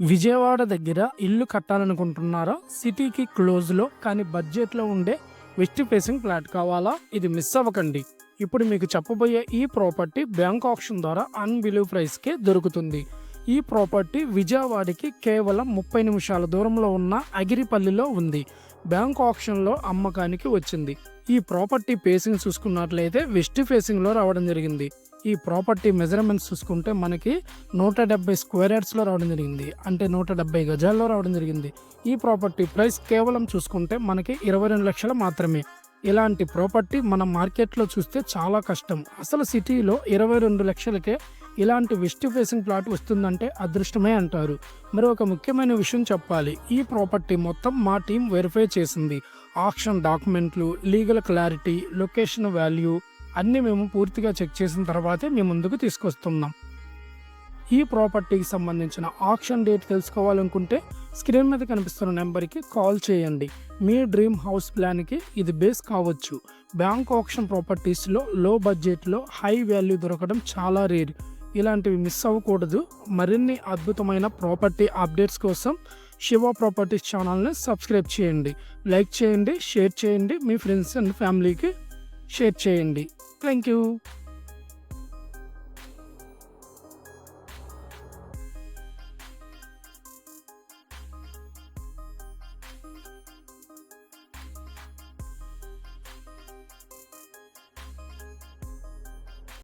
విజయవాడ దగ్గర ఇల్లు కట్టాలనుకుంటున్నారా? సిటీకి క్లోజ్లో కానీ బడ్జెట్లో ఉండే వెస్ట్ ఫేసింగ్ ఫ్లాట్ కావాలా? ఇది మిస్ అవ్వకండి. ఇప్పుడు మీకు చెప్పబోయే ఈ ప్రాపర్టీ బ్యాంక్ ఆప్షన్ ద్వారా అన్బిలీవ్ ప్రైస్కే దొరుకుతుంది. ఈ ప్రాపర్టీ విజయవాడకి కేవలం ముప్పై నిమిషాల దూరంలో ఉన్న అగిరిపల్లిలో ఉంది. బ్యాంక్ ఆప్షన్లో అమ్మకానికి వచ్చింది. ఈ ప్రాపర్టీ ఫేసింగ్ చూసుకున్నట్లయితే వెస్ట్ ఫేసింగ్లో రావడం జరిగింది. ఈ ప్రాపర్టీ మెజర్మెంట్స్ చూసుకుంటే మనకి నూట డెబ్బై స్క్వేర్ యార్డ్స్లో రావడం జరిగింది. అంటే నూట డెబ్బై గజాల్లో రావడం జరిగింది. ఈ ప్రాపర్టీ ప్రైస్ కేవలం చూసుకుంటే మనకి ఇరవై రెండు లక్షలు మాత్రమే. ఇలాంటి ప్రాపర్టీ మన మార్కెట్లో చూస్తే చాలా కష్టం. అసలు సిటీలో ఇరవై రెండు లక్షలకే ఇలాంటి వెస్ట్ ఫేసింగ్ ప్లాట్ వస్తుందంటే అదృష్టమే అంటారు. మరి ఒక ముఖ్యమైన విషయం చెప్పాలి. ఈ ప్రాపర్టీ మొత్తం మా టీం వెరిఫై చేసింది. ఆక్షన్ డాక్యుమెంట్లు లీగల్ క్లారిటీ లొకేషన్ వాల్యూ అన్నీ మేము పూర్తిగా చెక్ చేసిన తర్వాతే మీ ముందుకు తీసుకొస్తున్నాం. ఈ ప్రాపర్టీకి సంబంధించిన ఆక్షన్ డేట్ తెలుసుకోవాలనుకుంటే స్క్రీన్ మీద కనిపిస్తున్న నెంబర్కి కాల్ చేయండి. మీ డ్రీమ్ హౌస్ ప్లాన్కి ఇది బేస్ కావచ్చు. బ్యాంక్ ఆక్షన్ ప్రాపర్టీస్లో లో బడ్జెట్లో హై వాల్యూ దొరకడం చాలా రేర్. ఇలాంటివి మిస్ అవ్వకూడదు. మరిన్ని అద్భుతమైన ప్రాపర్టీ అప్డేట్స్ కోసం శివ ప్రాపర్టీస్ ఛానల్ని సబ్స్క్రైబ్ చేయండి. లైక్ చేయండి షేర్ చేయండి మీ ఫ్రెండ్స్ అండ్ ఫ్యామిలీకి షేర్ చేయండి. thank you